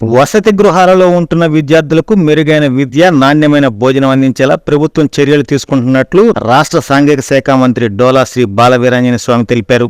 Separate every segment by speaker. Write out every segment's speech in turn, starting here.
Speaker 1: వసతి గృహాలలో ఉంటున్న విద్యార్థులకు మెరుగైన విద్య నాణ్యమైన భోజనం అందించేలా ప్రభుత్వం చర్యలు తీసుకుంటున్నట్లు రాష్ట్ర సాంఘిక శాఖ మంత్రి డోలా శ్రీ బాలవీరాంజన స్వామి తెలిపారు.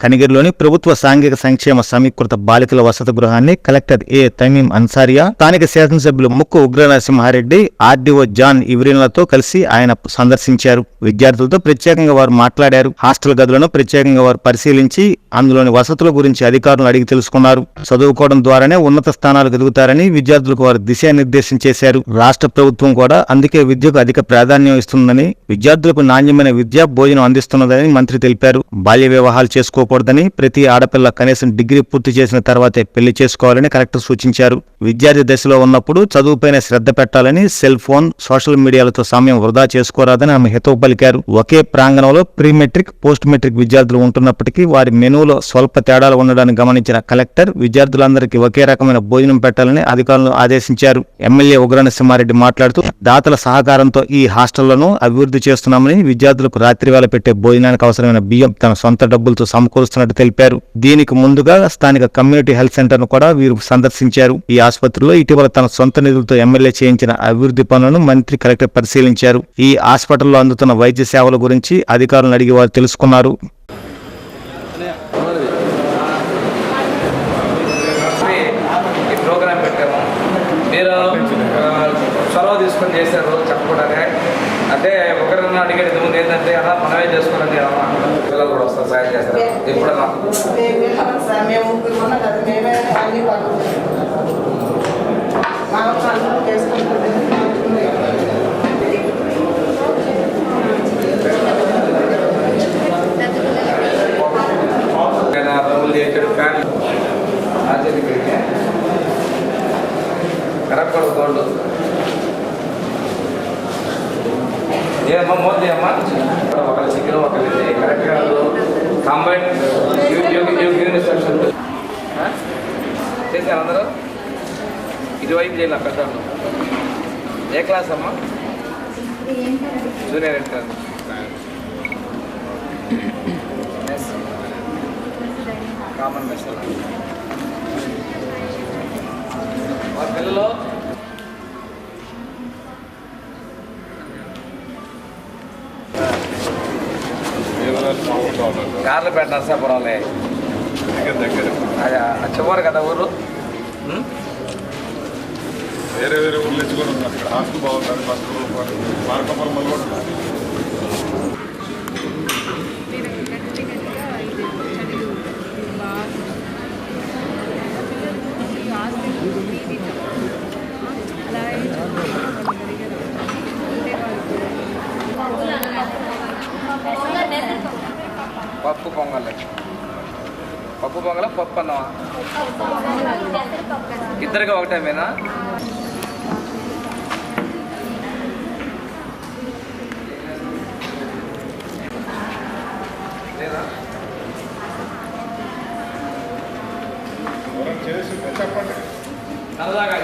Speaker 1: కనిగిరిలోని ప్రభుత్వ సాంఘిక సంక్షేమ సమీకృత బాలికల వసతి గృహాన్ని కలెక్టర్ ఏ తమీం అన్సారియా స్థానిక శాసనసభ్యులు ముక్కు ఉగ్ర నరసింహారెడ్డి ఆర్డీఓ జాన్ ఇవ్రీన్లతో కలిసి ఆయన సందర్శించారు. విద్యార్థులతో ప్రత్యేకంగా వారు మాట్లాడారు. హాస్టల్ గదులను ప్రత్యేకంగా వారు పరిశీలించి అందులోని వసతుల గురించి అధికారులను అడిగి తెలుసుకున్నారు. చదువుకోవడం ద్వారానే ఉన్నత స్థానాలకు ఎదుగుతారని విద్యార్థులకు వారు దిశానిర్దేశం చేశారు. రాష్ట్ర ప్రభుత్వం కూడా అందుకే విద్యకు అధిక ప్రాధాన్యం ఇస్తుందని విద్యార్థులకు నాణ్యమైన విద్య భోజనం అందిస్తున్నదని మంత్రి తెలిపారు. బాల్య వివాహాలు చేసుకో చేసుకోకూడదని ప్రతి ఆడపిల్ల కనీసం డిగ్రీ పూర్తి చేసిన తర్వాతే పెళ్ళి చేసుకోవాలని కలెక్టర్ సూచించారు. విద్యార్థి దశలో ఉన్నప్పుడు చదువుపైన శ్రద్ధ పెట్టాలని సెల్ ఫోన్ సోషల్ మీడియాలతో సమయం వృధా చేసుకోరాదని ఆమె హితవు పలికారు. ఒకే ప్రాంగణంలో ప్రీ మెట్రిక్ పోస్ట్ మెట్రిక్ విద్యార్థులు ఉంటున్నప్పటికీ వారి మెనూలో స్వల్ప తేడాలు ఉండడాన్ని గమనించిన కలెక్టర్ విద్యార్థులందరికీ ఒకే రకమైన భోజనం పెట్టాలని అధికారులను ఆదేశించారు. ఎమ్మెల్యే ఉగ్రనరసింహారెడ్డి మాట్లాడుతూ దాతల సహకారంతో ఈ హాస్టళ్ళను అభివృద్ధి చేస్తున్నామని విద్యార్థులకు రాత్రివేళ పెట్టే భోజనానికి అవసరమైన బియ్యం తన సొంత డబ్బులతో సమకూరుస్తున్నట్టు తెలిపారు. దీనికి ముందుగా స్థానిక కమ్యూనిటీ హెల్త్ సెంటర్ను కూడా వీరు సందర్శించారు. ఈ ఆసుపత్రిలో ఇటీవల తన సొంత నిధులతో ఎమ్మెల్యే చేయించిన అభివృద్ధి పనులను మంత్రి కలెక్టర్ పరిశీలించారు. ఈ హాస్పిటల్లో అందుతున్న వైద్య సేవల గురించి అధికారులను అడిగి వారు తెలుసుకున్నారు.
Speaker 2: చొరవ తీసుకొని చేశారు చెప్పకూడదే అంటే ఒకరిని అడిగేది ముందు ఏంటంటే అలా మనమే చేసుకోవాలని పిల్లలు కూడా వస్తారు సాయం చేస్తారు. ఎప్పుడన్నా
Speaker 3: మేము వెళ్ళాం సార్ మేము ముగ్గురు ఉన్నాం కదా మేమే అన్ని పనులు మా పనులు చేసుకుంటుంది
Speaker 2: కానీ ఆ రూములు చేసాడు ఫ్యాన్ ఆ చేతికి కరెక్ట్ కూడా తోడు ఏమ్మా మోదీ అమ్మా ఒక చికెన్ కంబైన్ చేశారు అందరూ? ఇటువైపు చేయాలి పెద్దవాళ్ళు. ఏ క్లాస్ అమ్మా? జూనియర్ ఇంటర్ కామన్ మెస్ మా పిల్లలు కార్లు పెట్ట నరసాపురంలే అదే చివరి కదా ఊరు?
Speaker 4: వేరే వేరే ఊర్లు తెచ్చుకొని ఉన్నారు. ఇక్కడ హాస్టల్ బాగుంటుంది బస్సు మార్కమ్మలు కూడా ఉన్నారు
Speaker 5: మీరు గట్టిగట్టిగా ఇది చదువు బాగా ఈ ఆస్తి మీది అలాగే చదువుకోవడం జరిగేది ఉండేవాళ్ళు
Speaker 2: పప్పు పొంగల్. పప్పు పొంగల పప్పు అన్నమా? ఇద్దరికి ఒకటే మీనా? లేదా?
Speaker 4: చేసి చెప్పండి
Speaker 2: సరదాగా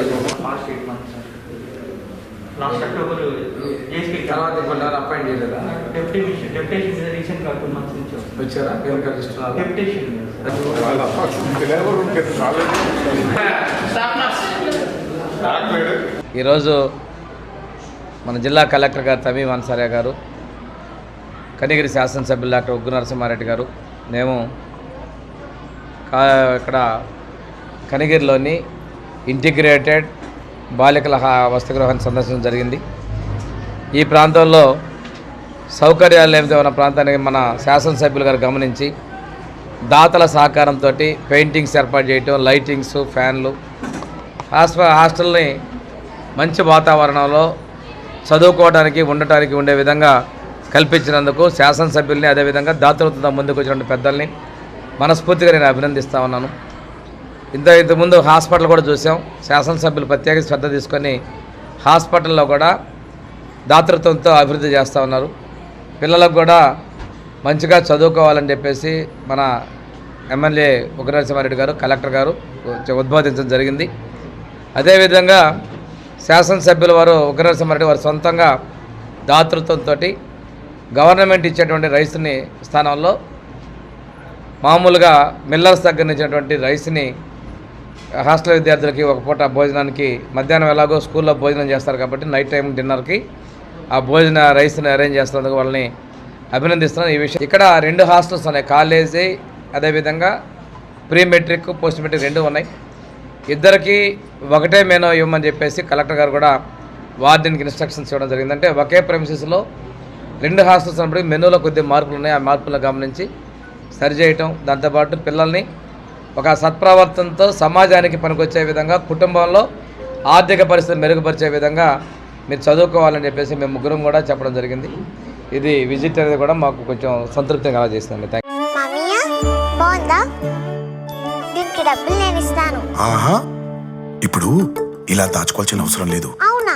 Speaker 6: లాస్ట్ అక్టోబర్ జేఎస్కే
Speaker 2: తర్వాత ఇప్పుడు అపాయింట్ చేయలేదా?
Speaker 6: డెప్యుటేషన్ డెప్యుటేషన్ రీసెంట్గా టూ మంత్స్ నుంచి వస్తుంది.
Speaker 2: వచ్చారా? పేరు కలిస్తున్నారు
Speaker 6: డెప్యుటేషన్
Speaker 4: వాళ్ళ లేబర్ ఉంటే కాలేజ్ డాక్టరేట్
Speaker 2: ఈరోజు మన జిల్లా కలెక్టర్ గారు తమీం అన్సారియా గారు కనిగిరి శాసనసభ్యులు డాక్టర్ ఉగ్గు నరసింహారెడ్డి గారు మేము కా- ఇక్కడ కనిగిరిలోని ఇంటిగ్రేటెడ్ బాలికల వసతిగృహాన్ని సందర్శించడం జరిగింది. ఈ ప్రాంతంలో సౌకర్యాలు లేనిదే ఉన్న ప్రాంతానికి మన శాసనసభ్యులు గారు గమనించి దాతల సహకారంతో పెయింటింగ్స్ ఏర్పాటు చేయటం లైటింగ్స్ ఫ్యాన్లు హాస్ట హాస్టల్ని మంచి వాతావరణంలో చదువుకోవడానికి ఉండటానికి ఉండే విధంగా కల్పించినందుకు శాసనసభ్యుల్ని అదేవిధంగా దాతలతో ముందుకు వచ్చిన పెద్దల్ని మనస్ఫూర్తిగా నేను అభినందిస్తా ఉన్నాను. ఇంత ఇంతకుముందు హాస్పిటల్ కూడా చూసాం. శాసనసభ్యులు ప్రత్యేక శ్రద్ధ తీసుకొని హాస్పిటల్లో కూడా దాతృత్వంతో అభివృద్ధి చేస్తూ ఉన్నారు. పిల్లలకు కూడా మంచిగా చదువుకోవాలని చెప్పేసి మన ఎమ్మెల్యే ఉగ్రనరసింహారెడ్డి గారు కలెక్టర్ గారు ఉద్బోధించడం జరిగింది. అదేవిధంగా శాసనసభ్యుల వారు ఉగ్రనరసింహారెడ్డి వారు సొంతంగా దాతృత్వంతో గవర్నమెంట్ ఇచ్చేటువంటి రైస్ని స్థానంలో మామూలుగా మిల్లర్స్ దగ్గర నుంచి రైస్ని హాస్టల్ విద్యార్థులకి ఒక పూట భోజనానికి మధ్యాహ్నం ఎలాగో స్కూల్లో భోజనం చేస్తారు కాబట్టి నైట్ టైం డిన్నర్కి ఆ భోజన రైస్ని అరేంజ్ చేస్తున్నందుకు వాళ్ళని అభినందిస్తున్నాను. ఈ విషయం ఇక్కడ రెండు హాస్టల్స్ ఉన్నాయి. కాలేజీ అదేవిధంగా ప్రీ మెట్రిక్ పోస్ట్ మెట్రిక్ రెండు ఉన్నాయి. ఇద్దరికి ఒకటే మేనో ఇవ్వమని చెప్పేసి కలెక్టర్ గారు కూడా వార్డెన్కి ఇన్స్ట్రక్షన్స్ ఇవ్వడం జరిగింది. అంటే ఒకే ప్రెమిసెస్లో రెండు హాస్టల్స్ ఉన్నప్పుడు మెనూలో కొద్ది మార్పులు ఉన్నాయి. ఆ మార్పులను గమనించి సరిచేయటం దాంతోపాటు పిల్లల్ని ఒక సత్ప్రవర్తనతో సమాజానికి పనికొచ్చే విధంగా కుటుంబంలో ఆర్థిక పరిస్థితి మెరుగుపరిచే విధంగా మీరు చదువుకోవాలని చెప్పేసి మేము ముగ్గురం కూడా చెప్పడం జరిగింది. ఇది విజిట్ అనేది కూడా మాకు కొంచెం సంతృప్తిగా థ్యాంక్
Speaker 7: నేను ఇస్తాను.
Speaker 8: ఆహా! ఇప్పుడు ఇలా దాచుకోవాల్సిన అవసరం లేదు.
Speaker 7: అవునా?